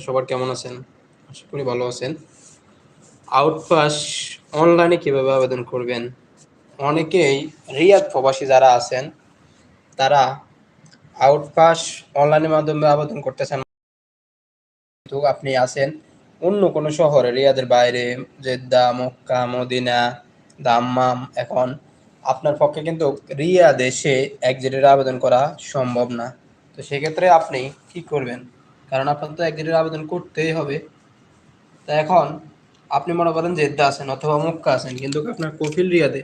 সবার কেমন আছেন? আশা করি ভালো আছেন। আউটপাস অনলাইনে কীভাবে আবেদন করবেন? অনেকেই রিয়াদ প্রবাসী যারা আছেন, তারা আউটপাস অনলাইনের মাধ্যমে আবেদন করতেছেন। কিন্তু আপনি আছেন অন্য কোনো শহরে, রিয়াদের বাইরে, জেদ্দা, মক্কা, মদিনা, দাম্মাম, এখন আপনার পক্ষে কিন্তু রিয়াদ এসে একজেটের আবেদন করা সম্ভব না। তো সেক্ষেত্রে আপনি কি করবেন? কারণ আপনার তো একজনের আবেদন করতেই হবে। তা এখন আপনি মনে করেন জেদ্দা আছেন অথবা মক্কা আছেন, কিন্তু আপনার কফিল রিয়াদে।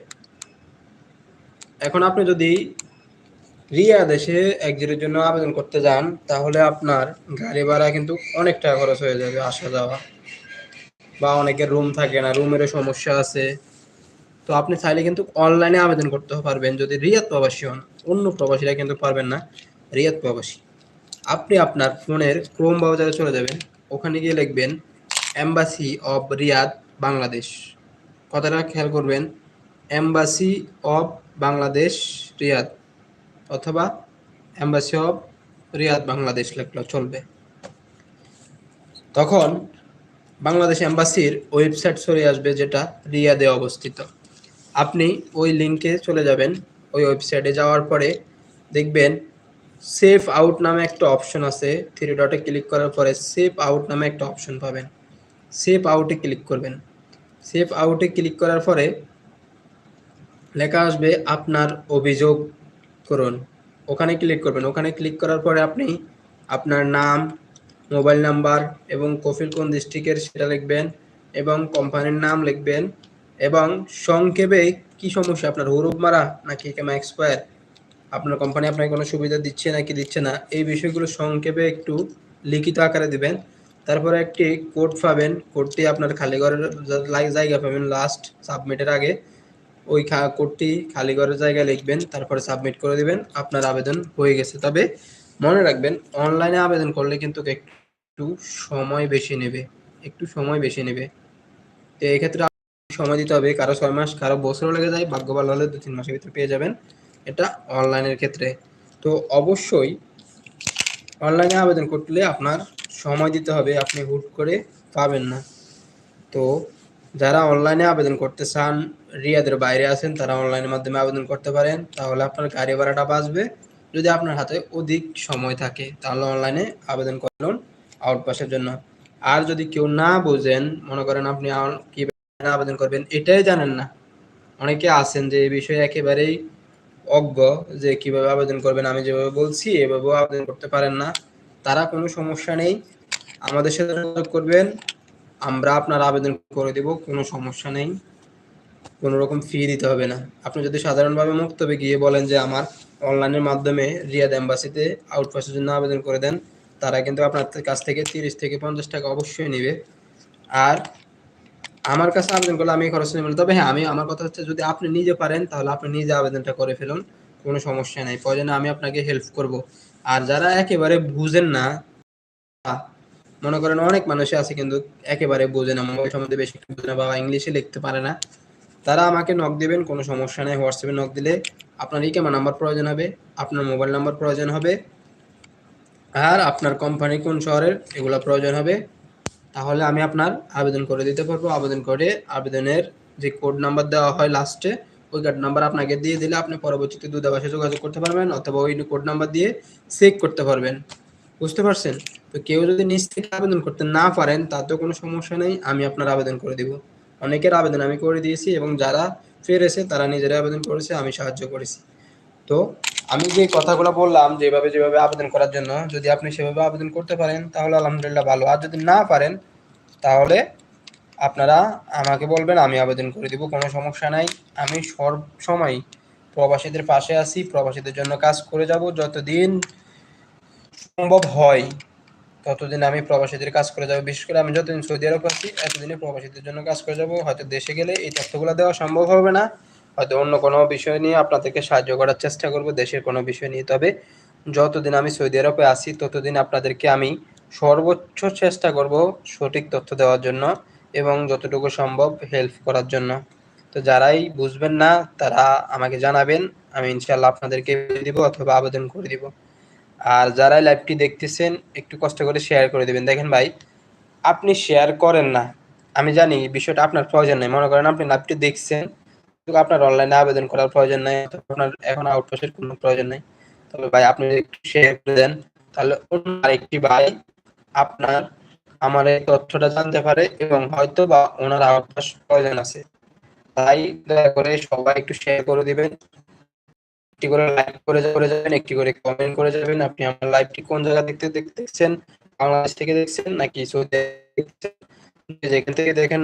এখন আপনি যদি রিয়াদ এসে একজনের জন্য আবেদন করতে যান, তাহলে আপনার গাড়ি ভাড়া কিন্তু অনেক টাকা খরচ হয়ে যাবে আসা যাওয়া। বা অনেকের রুম থাকে না রুমেরও সমস্যা আছে। তো আপনি চাইলে কিন্তু অনলাইনে আবেদন করতে পারবেন। যদি রিয়াদ প্রবাসী হন, অন্য প্রবাসীরা কিন্তু পারবেন না। রিয়াদ প্রবাসী। আপনি আপনার ফোনের ক্রোম ব্রাউজারে চলে যাবেন। ওখানে গিয়ে লিখবেন এম্বাসি অব রিয়াদ বাংলাদেশ কথাটা খেয়াল করবেন এম্বাসি অব বাংলাদেশ রিয়াদ অথবা এম্বাসি অব রিয়াদ বাংলাদেশ লেখলে চলবে। তখন বাংলাদেশ এম্বাসির ওয়েবসাইট চলে আসবে, যেটা রিয়াদে অবস্থিত। আপনি ওই লিঙ্কে চলে যাবেন। ওই ওয়েবসাইটে যাওয়ার পরে দেখবেন সেভ আউট নামে একটা অপশন আছে থ্রি ডটে ক্লিক করার পরে সেভ আউট নামে একটা অপশন পাবেন। সেভ আউটে ক্লিক করবেন। সেভ আউটে ক্লিক করার পরে লেখা আসবে আপনার অভিযোগ করুন। ওখানে ক্লিক করবেন। ওখানে ক্লিক করার পরে আপনি আপনার নাম মোবাইল নাম্বার এবং কফিল কোন ডিস্ট্রিক্টের সেটা লিখবেন এবং কোম্পানির নাম লিখবেন এবং সংক্ষেপে কি সমস্যা? আপনার হুরুপ মারা নাকি কেমন এক্সপায়ার আপনার কোম্পানি আপনাকে কোনো সুবিধা দিচ্ছে নাকি দিচ্ছে না, এই বিষয়গুলো সংক্ষেপে একটু লিখিত আকারে দিবেন। তারপরে একটি কোড পাবেন কোডটি আপনার খালি ঘরের জায়গা পাবেন লাস্ট সাবমিটের আগে। ওই কোডটি খালি ঘরের জায়গায় লিখবেন, তারপরে সাবমিট করে দিবেন, আপনার আবেদন হয়ে গেছে। তবে মনে রাখবেন অনলাইনে আবেদন করলে কিন্তু একটু সময় বেশি নেবে, একটু সময় বেশি নেবে। তো এক্ষেত্রে সময় দিতে হবে, কারও ছয় মাস, কারও বছরও লেগে যায়, ভাগ্য ভালো হলে দু তিন মাসের ভিতরে পেয়ে যাবেন। এটা অনলাইনের ক্ষেত্রে। তো অবশ্যই অনলাইনে আবেদন করলে আপনার সময় দিতে হবে, আপনি হুট করে পাবেন না। তো যারা অনলাইনে আবেদন করতে চান, রিয়াদের বাইরে আছেন, তারা অনলাইনের মাধ্যমে আবেদন করতে পারেন, তাহলে আপনার গাড়ি ভাড়াটা বাঁচবে। যদি আপনার হাতে অধিক সময় থাকে, তাহলে অনলাইনে আবেদন করুন আউটপাসের জন্য। আর যদি কেউ না বোঝেন, মনে করেন আপনি কীভাবে আবেদন করবেন, এটাই জানেন না। অনেকে আছেন যে এই বিষয়ে একেবারেই অজ্ঞ যে কীভাবে আবেদন করবেন, আমি যেভাবে বলছি, এভাবেও আবেদন করতে পারেন না। তারা কোনো সমস্যা নেই। আমাদের সাথে যোগাযোগ করবেন। আমরা আপনার আবেদন করে দেব, কোনো সমস্যা নেই। কোনো রকম ফি দিতে হবে না। আপনি যদি সাধারণভাবে মুক্তবে গিয়ে বলেন যে আমার অনলাইনের মাধ্যমে রিয়াদ এম্বাসিতে আউটপাসের জন্য আবেদন করে দেন, তারা কিন্তু আপনার কাছ থেকে তিরিশ থেকে পঞ্চাশ টাকা অবশ্যই নেবে। আর আমার কাছে আবেদন করলে আমি খরচ নেব। তবে হ্যাঁ আমি, আমার কথা হচ্ছে যদি আপনি নিজে পারেন, তাহলে আপনি নিজে আবেদনটা করে ফেলুন। কোনো সমস্যা নেই। প্রয়োজনে আমি আপনাকে হেল্প করব। আর যারা একেবারে বুঝেন না, মনে করেন অনেক মানুষই আছে কিন্তু একেবারে বোঝে না মোবাইল সম্বন্ধে বেশি বোঝে না বা ইংলিশে লিখতে পারে না। তারা আমাকে নক দেবেন, কোনো সমস্যা নেই। হোয়াটসঅ্যাপে নক দিলে আপনার কেমন নাম্বার প্রয়োজন হবে, আপনার মোবাইল নাম্বার প্রয়োজন হবে, আর আপনার কোম্পানি কোন শহরের, এগুলো প্রয়োজন হবে। তাহলে আমি আপনার আবেদন করে দিতে পারব। আবেদন করে আবেদনের যে কোড নাম্বার দেওয়া হয় লাস্টে ওই কোড নাম্বার আপনাকে দিয়ে দিলে আপনি পরবর্তীতে দূতাবাসে যোগাযোগ করতে পারবেন অথবা ওই কোড নাম্বার দিয়ে চেক করতে পারবেন। বুঝতে পারছেন? তো কেউ যদি নিজ থেকে আবেদন করতে না পারেন, তাতেও কোনো সমস্যা নেই, আমি আপনার আবেদন করে দিব। অনেকের আবেদন আমি করে দিয়েছি এবং যারা ফেরেছে তারা নিজেরা আবেদন করেছে, আমি সাহায্য করেছি। তো আমি যে কথাগুলো বললাম যেভাবে যেভাবে আবেদন করার জন্য, যদি আপনি সেভাবে আবেদন করতে পারেন, তাহলে আলহামদুলিল্লাহ ভালো। আর যদি না পারেন, তাহলে আপনারা আমাকে বলবেন, আমি আবেদন করে দিব, কোনো সমস্যা নাই। আমি সব সময় প্রবাসীদের পাশে আছি, প্রবাসীদের জন্য কাজ করে যাব। যতদিন সম্ভব হয়, ততদিন আমি প্রবাসীদের কাজ করে যাব। বিশেষ করে আমি যতদিন সৌদি আরব আছি, এতদিনে প্রবাসীদের জন্য কাজ করে যাব। হয়তো দেশে গেলে এই তথ্যগুলো দেওয়া সম্ভব হবে না। হয়তো অন্য কোনো বিষয় নিয়ে আপনাদেরকে সাহায্য করার চেষ্টা করব, দেশের কোনো বিষয় নিয়ে। তবে যতদিন আমি সৌদি আরবে আছি, ততদিন আপনাদেরকে আমি সর্বোচ্চ চেষ্টা করব সঠিক তথ্য দেওয়ার জন্য এবং যতটুকু সম্ভব হেল্প করার জন্য। তো যারাই বুঝবেন না, তারা আমাকে জানাবেন, আমি ইনশাল্লাহ আপনাদেরকে দিব অথবা আবেদন করে দিব। আর যারা লাইভটি দেখতেছেন, একটু কষ্ট করে শেয়ার করে দেবেন। দেখেন ভাই, আপনি শেয়ার করেন না। আমি জানি বিষয়টা আপনার প্রয়োজন নেই। মনে করেন আপনি লাইভটি দেখছেন আপনার অনলাইনে আবেদন করার প্রয়োজন নেই আপনার এখন আউটপাসের কোনো প্রয়োজন নেই। তবে ভাই আপনি একটু শেয়ার করে দেন। তাহলে আরেকটি ভাই আপনার আমার এই তথ্যটা জানতে পারে এবং হয়তো বা ওনার আউটপাস প্রয়োজন আছে। তাই দয়া করে সবাই একটু শেয়ার করে দিবেন। একটি করে লাইক করে করে যাবেন, একটি করে কমেন্ট করে যাবেন। আপনি আমার লাইভটি কোন জায়গা দেখতে দেখতেছেন? বাংলাদেশ থেকে দেখছেন নাকি সৌদি দেখছেন? যেখান থেকে দেখেন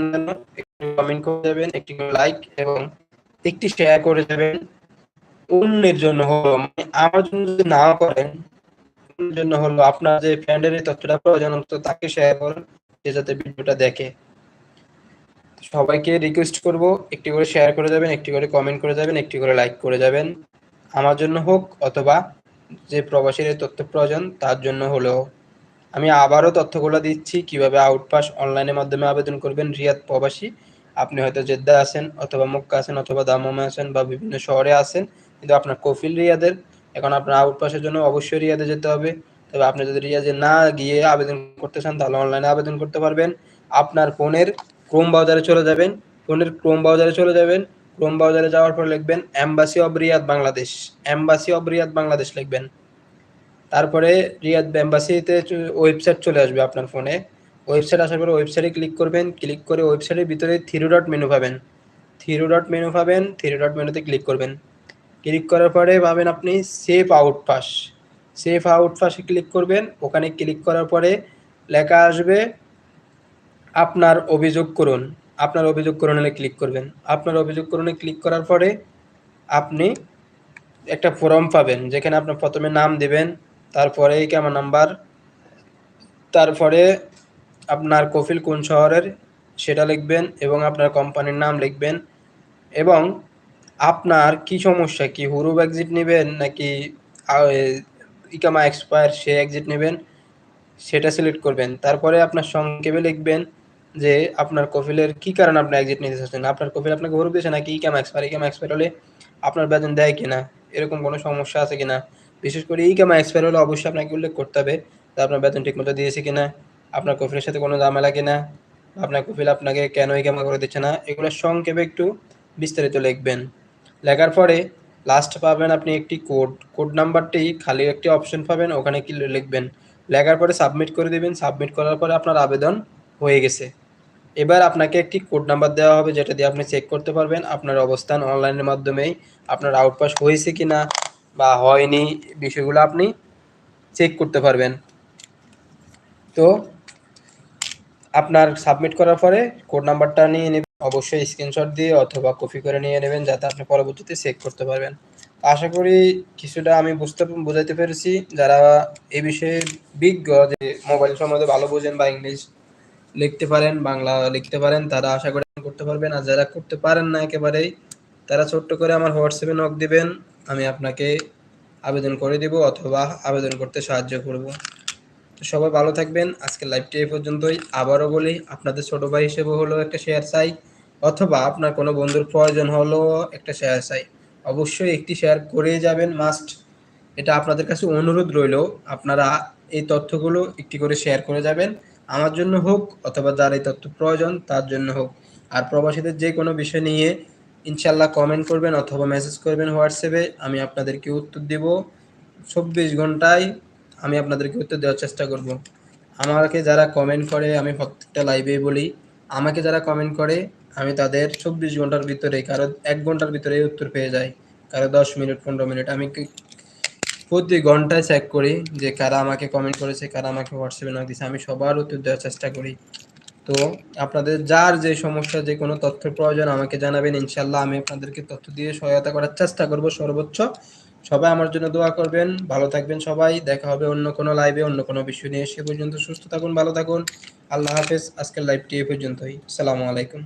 একটু কমেন্ট করে যাবেন, একটি করে লাইক এবং একটি শেয়ার করে যাবেন অন্যের জন্য হলো মানে আমার জন্য যদি না করেন জন্য হলো আপনার যে ফ্রেন্ডের তথ্যটা প্রয়োজন অন্তত তাকে শেয়ার করুন, সে যাতে ভিডিওটা দেখে। সবাইকে রিকোয়েস্ট করব, একটি করে শেয়ার করে যাবেন একটি করে কমেন্ট করে যাবেন একটি করে লাইক করে যাবেন আমার জন্য হোক অথবা যে প্রবাসীর এই তথ্য প্রয়োজন, তার জন্য হলেও। আমি আবারও তথ্যগুলো দিচ্ছি, কীভাবে আউটপাস অনলাইনের মাধ্যমে আবেদন করবেন রিয়াদ প্রবাসী। আপনি হয়তো জেদ্দা আছেন অথবা মক্কা আছেন অথবা দামামে আছেন বা বিভিন্ন শহরে আছেন, কিন্তু আপনার কফিল রিয়াদের, এখন আপনার আউটপাসের জন্য অবশ্যই রিয়াদে যেতে হবে। তবে আপনি যদি রিয়াদে না গিয়ে আবেদন করতে চান, তাহলে অনলাইনে আবেদন করতে পারবেন। আপনার ফোনের ক্রোম ব্রাউজারে চলে যাবেন। ফোনের ক্রোম ব্রাউজারে চলে যাবেন। ক্রোম ব্রাউজারে যাওয়ার পর লিখবেন embassy of Riyadh Bangladesh embassy of Riyadh Bangladesh লিখবেন। তারপরে রিয়াদ এম্বাসিতে ওয়েবসাইট চলে আসবে আপনার ফোনে। ওয়েবসাইট আসার পরে ওয়েবসাইটে ক্লিক করবেন ক্লিক করে ওয়েবসাইটের ভিতরে থ্রি ডট মেনু পাবেন। থ্রি ডট মেনু পাবেন থ্রি ডট মেনুতে ক্লিক করবেন। ক্লিক করার পরে পাবেন আপনি safe out pass safe out পাসে ক্লিক করবেন, ওখানে ক্লিক করার পরে লেখা আসবে, আপনার অভিযোগ করুন। আপনার অভিযোগ করণে ক্লিক করবেন। আপনার অভিযোগ করণে ক্লিক করার পরে আপনি একটা ফর্ম পাবেন, যেখানে আপনার প্রথমে নাম দেবেন, তারপরে কেমন নাম্বার তারপরে আপনার কফিল কোন শহরের, সেটা লিখবেন এবং আপনার কোম্পানির নাম লিখবেন। এবং আপনার কি সমস্যা? কি হুরুব এক্সিট নেবেন নাকি ইকামা এক্সপায়ার সে এক্সিট নেবেন, সেটা সিলেক্ট করবেন। তারপরে আপনার সংক্ষেপে লিখবেন যে আপনার কফিলের কি কারণে আপনি এক্সিট নিতে চাচ্ছেন? আপনার কফিল আপনাকে হুরুব দিয়েছে নাকি ইকামা এক্সপায়ার ইকামা এক্সপায়ার হলে আপনার বেতন দেয় কিনা? এরকম কোনো সমস্যা আছে কিনা? বিশেষ করে ইকামা এক্সপায়ার হলে অবশ্যই আপনাকে উল্লেখ করতে হবে যে আপনার বেতন ঠিকমতো দিয়েছে কিনা। আপনার কফিলের সাথে কোনো ঝামেলা কিনা? আপনার কফিল আপনাকে কেন এই ইকামা করে দিচ্ছে না? এগুলো সংক্ষেপে একটু বিস্তারিত লিখবেন। লেখার পরে লাস্ট পাবেন আপনি একটি কোড কোড নাম্বারটি খালি একটি অপশন পাবেন, ওখানে কি লিখবেন? লেখার পরে সাবমিট করে দিবেন। সাবমিট করার পরে আপনার আবেদন হয়ে গেছে। এবার আপনাকে একটি কোড নাম্বার দেওয়া হবে, যেটা দিয়ে আপনি চেক করতে পারবেন আপনার অবস্থান অনলাইনের মাধ্যমেই, আপনার আউটপাস হয়েছে কি না বা হয়নি, বিষয়গুলো আপনি চেক করতে পারবেন। তো আপনার সাবমিট করার পরে কোড নাম্বারটা নিয়ে নেবেন। অবশ্যই স্ক্রিনশট দিয়ে অথবা কপি করে নিয়ে নেবেন যাতে আপনি পরবর্তীতে চেক করতে পারবেন। আশা করি কিছুটা আমি বুঝতে, বোঝাইতে পেরেছি। যারা এই বিষয়ে বিজ্ঞ যে মোবাইল সম্বন্ধে ভালো বোঝেন বা ইংলিশ লিখতে পারেন, বাংলা লিখতে পারেন, তারা আশা করি করতে পারবেন। আর যারা করতে পারেন না একেবারেই, তারা ছোট্ট করে আমার হোয়াটসঅ্যাপে নক দিবেন। আমি আপনাকে আবেদন করে দিব অথবা আবেদন করতে সাহায্য করব। তো সবাই ভালো থাকবেন। আজকের লাইভটি এই পর্যন্তই। আবারও বলি, আপনাদের ছোট ভাই হিসেবে হলো একটা শেয়ার চাই, অথবা আপনার কোনো বন্ধুর প্রয়োজন হলো একটা শেয়ার চাই। অবশ্যই একটি শেয়ার করে যাবেন মাস্ট এটা আপনাদের কাছে অনুরোধ রইল, আপনারা এই তথ্যগুলো একটি করে শেয়ার করে যাবেন। আমার জন্য হোক, অথবা যার এই তথ্য প্রয়োজন, তার জন্য হোক। আর প্রবাসীদের যে কোনো বিষয় নিয়ে ইনশাল্লাহ কমেন্ট করবেন, অথবা মেসেজ করবেন হোয়াটসঅ্যাপে, আমি আপনাদেরকে উত্তর দেব। চব্বিশ ঘন্টায় আমি আপনাদেরকে উত্তর দেওয়ার চেষ্টা করব। আমাকে যারা কমেন্ট করে, আমি প্রত্যেকটা লাইভে বলি, আমাকে যারা কমেন্ট করে, আমি তাদের চব্বিশ ঘণ্টার ভিতরে, কারও এক ঘণ্টার ভিতরে উত্তর পেয়ে যাই। কারও দশ মিনিট, পনেরো মিনিট, আমি প্রতি ঘন্টায় চেক করি যে কারা আমাকে কমেন্ট করেছে, কারা আমাকে হোয়াটসঅ্যাপে নক দিয়েছে, আমি সবার উত্তর দেওয়ার চেষ্টা করি। তো আপনাদের যার যে সমস্যা, যে কোনো তথ্য প্রয়োজন আমাকে জানাবেন ইনশাল্লাহ আমি আপনাদেরকে তথ্য দিয়ে সহায়তা করার চেষ্টা করব সর্বোচ্চ। সবাই আমার জন্য দোয়া করবেন, ভালো থাকবেন সবাই, দেখা হবে অন্য কোনো লাইভে অন্য কোনো বিষয় নিয়ে। সে পর্যন্ত সুস্থ থাকুন, ভালো থাকুন। আল্লাহ হাফেজ, আজকের লাইভটি এ পর্যন্তই। সালামু আলাইকুম।